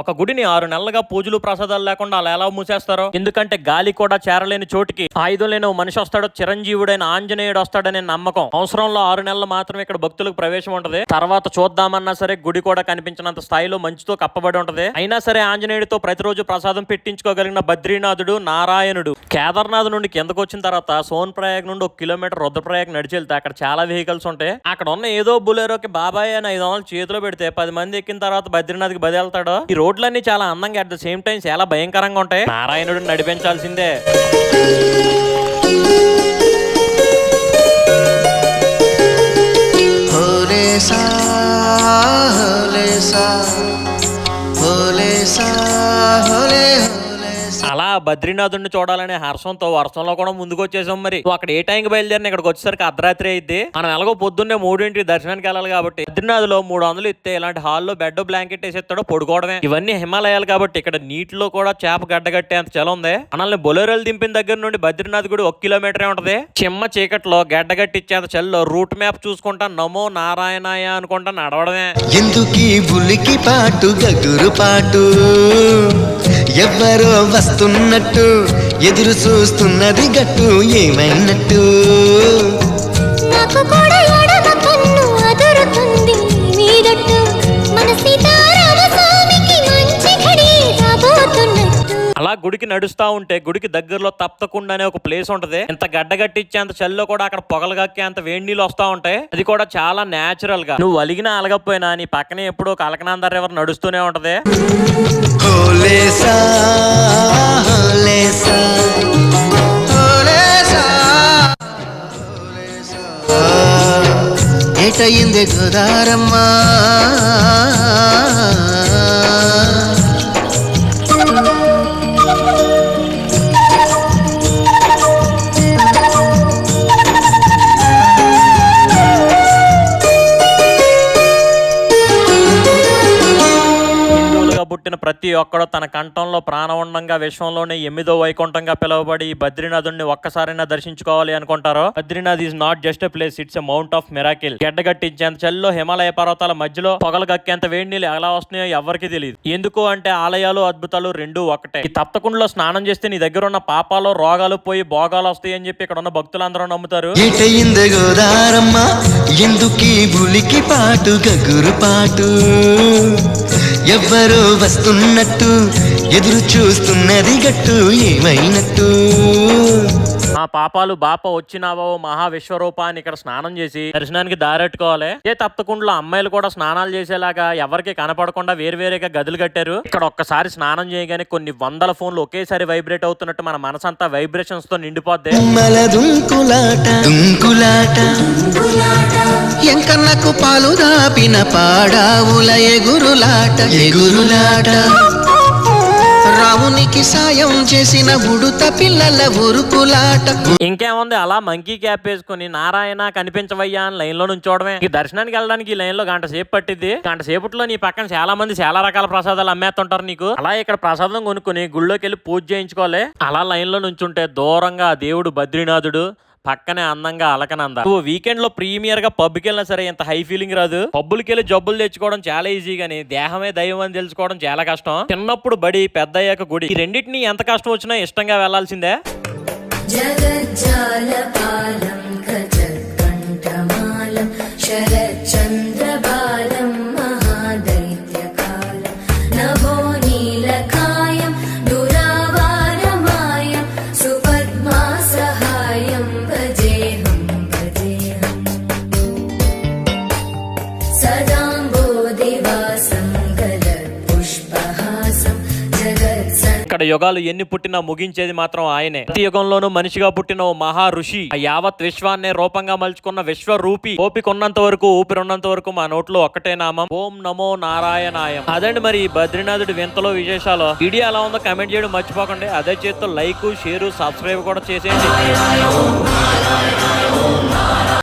ఒక గుడిని ఆరు నెలలుగా పూజలు ప్రసాదాలు లేకుండా అలా ఎలా మూసేస్తారో? ఎందుకంటే గాలి కూడా చేరలేని చోటికి. ఆయుధం లేని ఓ మనిషి వస్తాడో చిరంజీవుడైన ఆంజనేయుడు వస్తాడనే నమ్మకం. అవసరంలో ఆరు నెలలు మాత్రమే ఇక్కడ భక్తులకు ప్రవేశం ఉంటది. తర్వాత చూద్దామన్నా సరే గుడి కూడా కనిపించినంత స్థాయిలో మంచుతో కప్పబడి ఉంటది. అయినా సరే ఆంజనేయుడితో ప్రతిరోజు ప్రసాదం పెట్టించుకోగలిగిన బద్రీనాథుడు నారాయణుడు. కేదార్నాథ్ నుండి కిందకు వచ్చిన తర్వాత సోన్ ప్రయాగ్ నుండి ఒక కిలోమీటర్ రుద్రప్రయాగ్ నడిచి వెళ్తే అక్కడ చాలా వెహికల్స్ ఉంటాయి. అక్కడ ఉన్న ఏదో బులేరోకి బాబాయ్ అని ఐదు వందలు చేతిలో పెడితే పది మంది ఎక్కిన తర్వాత బద్రీనాథ్కి బది ఈ రోడ్లన్నీ చాలా అందంగా అట్ ద సేమ్ టైం చాలా భయంకరంగా ఉంటాయి. నారాయణుడు నడిపించాల్సిందే. అలా బద్రీనాథుడిని చూడాలనే హర్షంతో వర్షంలో కూడా ముందుకు వచ్చేసాం మరి అక్కడ ఏ టైంకి బయలుదేరిన ఇక్కడికి వచ్చేసరికి అర్ధరాత్రి అయితే మనం ఎలాగో పొద్దున్నే మూడింటికి దర్శనానికి వెళ్ళాలి కాబట్టి బద్రీనాథ్లో మూడు వందలు ఇస్తే ఇలాంటి హాల్లో బెడ్ బ్లాంకెట్ వేసేస్తాడో పడుకోవడమే. ఇవన్నీ హిమాలయాలు కాబట్టి ఇక్కడ నీటిలో కూడా చేప గడ్డగట్టే అంత చలం ఉంది. మనల్ని బొలేరోలు దింపిన దగ్గర నుండి బద్రీనాథ్ గుడి ఒక కిలోమీటరే ఉంటది. చిమ్మ చీకట్లో గడ్డగట్టిచ్చేంత చల్లో రూట్ మ్యాప్ చూసుకుంటా నమో నారాయణాయ అనుకుంటా నడవడమే. ఎందుకీ బులికి పాటు గగురు పాటు? ఎవరో వస్తున్నట్టు ఎదురు చూస్తున్నది గట్టు ఏమైనట్టు? నాకు కూడా గుడికి నడుస్తూ ఉంటే గుడికి దగ్గరలో తప్పకుండా అనే ఒక ప్లేస్ ఉంటుంది. ఇంత గడ్డగట్టించేంత చల్లో కూడా అక్కడ పొగలు కక్కే అంత వేడి నీళ్ళు వస్తూ ఉంటాయి. అది కూడా చాలా న్యాచురల్గా. నువ్వు అలిగినా అలగపోయినా నీ పక్కనే ఎప్పుడో కలకనాంద రివర్ నడుస్తూనే ఉంటది. ఏటయింది గోదారమ్మా పుట్టిన ప్రతి ఒక్కడు తన కంఠంలో ప్రాణవండంగా విశ్వంలోనే ఎనిమిదో వైకుంఠంగా పిలువబడి ఈ బద్రీనాథుడిని ఒక్కసారైనా దర్శించుకోవాలి అనుకుంటారో? Badrinath is not just a place it's a mount of miracle. గడ్డగట్టించేంత చల్లో హిమాలయ పర్వతాల మధ్యలో పొగలు గక్కేంత వేడి నీళ్ళు ఎలా వస్తున్నాయో ఎవరికి తెలియదు ఎందుకు అంటే ఆలయాలు అద్భుతాలు రెండు ఒకటే ఈ తప్తకుండలో స్నానం చేస్తే నీ దగ్గర ఉన్న పాపాలు రోగాలు పోయి భోగాలు వస్తాయి అని చెప్పి ఇక్కడ ఉన్న భక్తులందరూ నమ్ముతారు. ఎందుకీ బులికి పాటు గగురు పాటు? ఎవ్వరో వస్తున్నట్టు ఎదురు చూస్తున్నది గట్టు ఏమైనట్టు. ఆ పాపాలు బాప వచ్చినావో మహా విశ్వరూప అని ఇక్కడ స్నానం చేసి దర్శనానికి దారెట్టుకోవాలి. ఏ తప్పకుండా అమ్మాయిలు కూడా స్నానాలు చేసేలాగా ఎవరికి కనపడకుండా వేరువేరేగా గదులు కట్టారు. ఇక్కడ ఒక్కసారి స్నానం చేయగానే కొన్ని వందల ఫోన్లు ఒకేసారి వైబ్రేట్ అవుతున్నట్టు మన మనసంతా వైబ్రేషన్స్తో నిండిపోద్ది. మల దుంకులాట దుంకులాట. ఎంకన్నకు పాలు దాపిన పాడావుల ఎగురులాట. ఎగురులాట. దేవునికి సాయం చేసిన ఉడుత పిల్లల ఉరుకులాట ఇంకేముంది అలా మంకీ క్యాప్ వేసుకుని నారాయణ కనిపించవయ్యా అని లైన్లో నుంచోవడమే. ఈ దర్శనానికి వెళ్ళడానికి ఈ లైన్లో గంట సేపు పట్టింది గంట సేపట్లో నీ పక్కన చాలా మంది చాలా రకాల ప్రసాదాలు అమ్మేస్తుంటారు నీకు. అలా ఇక్కడ ప్రసాదం కొనుక్కుని గుళ్ళోకి వెళ్ళి పూజ చేయించుకోవాలి. అలా లైన్లో నుంచుంటే దూరంగా దేవుడు బద్రీనాథుడు పక్కనే అందంగా అలకనంద. నువ్వు వీకెండ్లో ప్రీమియర్గా పబ్కి వెళ్ళినా సరే ఇంత హై ఫీలింగ్ రాదు. పబ్బులకి వెళ్ళి జబ్బులు తెచ్చుకోవడం చాలా ఈజీ గానీ దేహమే దైవం అని తెలుసుకోవడం చాలా కష్టం. చిన్నప్పుడు బడి పెద్ద అయ్యాక గుడి ఈ రెండింటిని ఎంత కష్టం వచ్చినా ఇష్టంగా వెళ్ళాల్సిందే ఇక్కడ యుగాలు ఎన్ని పుట్టినా ముగించేది మాత్రం ఆయనే. ప్రతి యుగంలోనూ మనిషిగా పుట్టిన ఓ మహా ఋషి. ఆ యావత్ విశ్వాన్నే రూపంగా మలుచుకున్న విశ్వరూపి. ఓపికున్నంత వరకు ఊపిరున్నంత వరకు మా నోట్లో ఒక్కటే నామం. ఓం నమో నారాయణాయం. అదండి మరి బద్రీనాథుడి వింతలో విశేషాలు. వీడియో ఎలా ఉందో కమెంట్ చేయడం మర్చిపోకండి. అదే చేత్తో లైక్ షేర్ సబ్స్క్రైబ్ కూడా చేసేయండి.